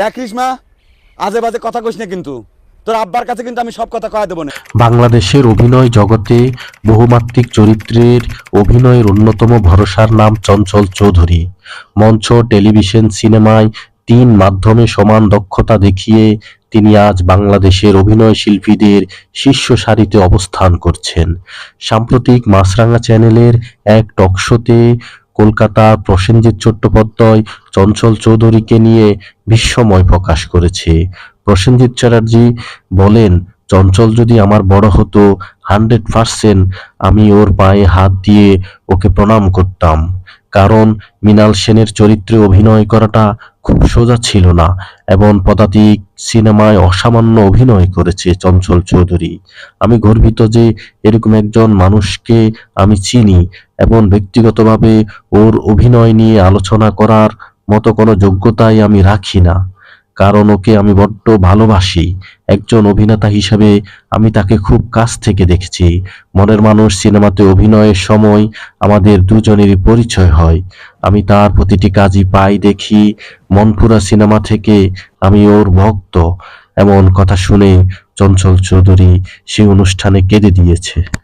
দেখিস মা, আজে বাজে কথা কইস না কিন্তু। তোর আব্বার কাছে কিন্তু আমি সব কথা কয়া দেবো না। বাংলাদেশের অভিনয় জগতে বহুমাত্রিক চরিত্রের অভিনয়ের অন্যতম ভরসার নাম চঞ্চল চৌধুরী। মঞ্চ, টেলিভিশন, সিনেমায় তিন মাধ্যমে সমান দক্ষতা দেখিয়ে তিনি আজ বাংলাদেশের অভিনয় শিল্পীদের শীর্ষ সারিতে অবস্থান করছেন। সাম্প্রতিক মাছরাঙা চ্যানেলের এক টকশোতে কলকাতার প্রসেনজিৎ চট্টোপাধ্যায়, চঞ্চল চৌধুরীকে নিয়ে বিস্ময় প্রকাশ করেছে। প্রসেনজিৎ চ্যাটার্জি বলেন, চঞ্চল যদি আমার বড় হতো হান্ড্রেড পার্সেন্ট আমি ওর পায়ে হাত দিয়ে ওকে প্রণাম করতাম। কারণ মৃণাল সেনের চরিত্রে অভিনয় করাটা খুব সোজা ছিল না, এবং পদাতিক সিনেমায় অসামান্য অভিনয় করেছে চঞ্চল চৌধুরী। আমি গর্বিত যে এরকম একজন মানুষকে আমি চিনি, এবং ব্যক্তিগতভাবে ওর অভিনয় নিয়ে আলোচনা করার মতো কোনো যোগ্যতাই আমি রাখি না। কারণ ওকে আমি বড্ড ভালোবাসি। একজন অভিনেতা হিসাবে আমি তাকে খুব কাছ থেকে দেখেছি। মনের মানুষ সিনেমাতে অভিনয়ের সময় আমাদের দুজনেরই পরিচয় হয়। আমি তার প্রতিটি কাজই পাই, দেখি। মনপুরা সিনেমা থেকে আমি ওর ভক্ত। এমন কথা শুনে চঞ্চল চৌধুরী সেই অনুষ্ঠানে কেঁদে দিয়েছে।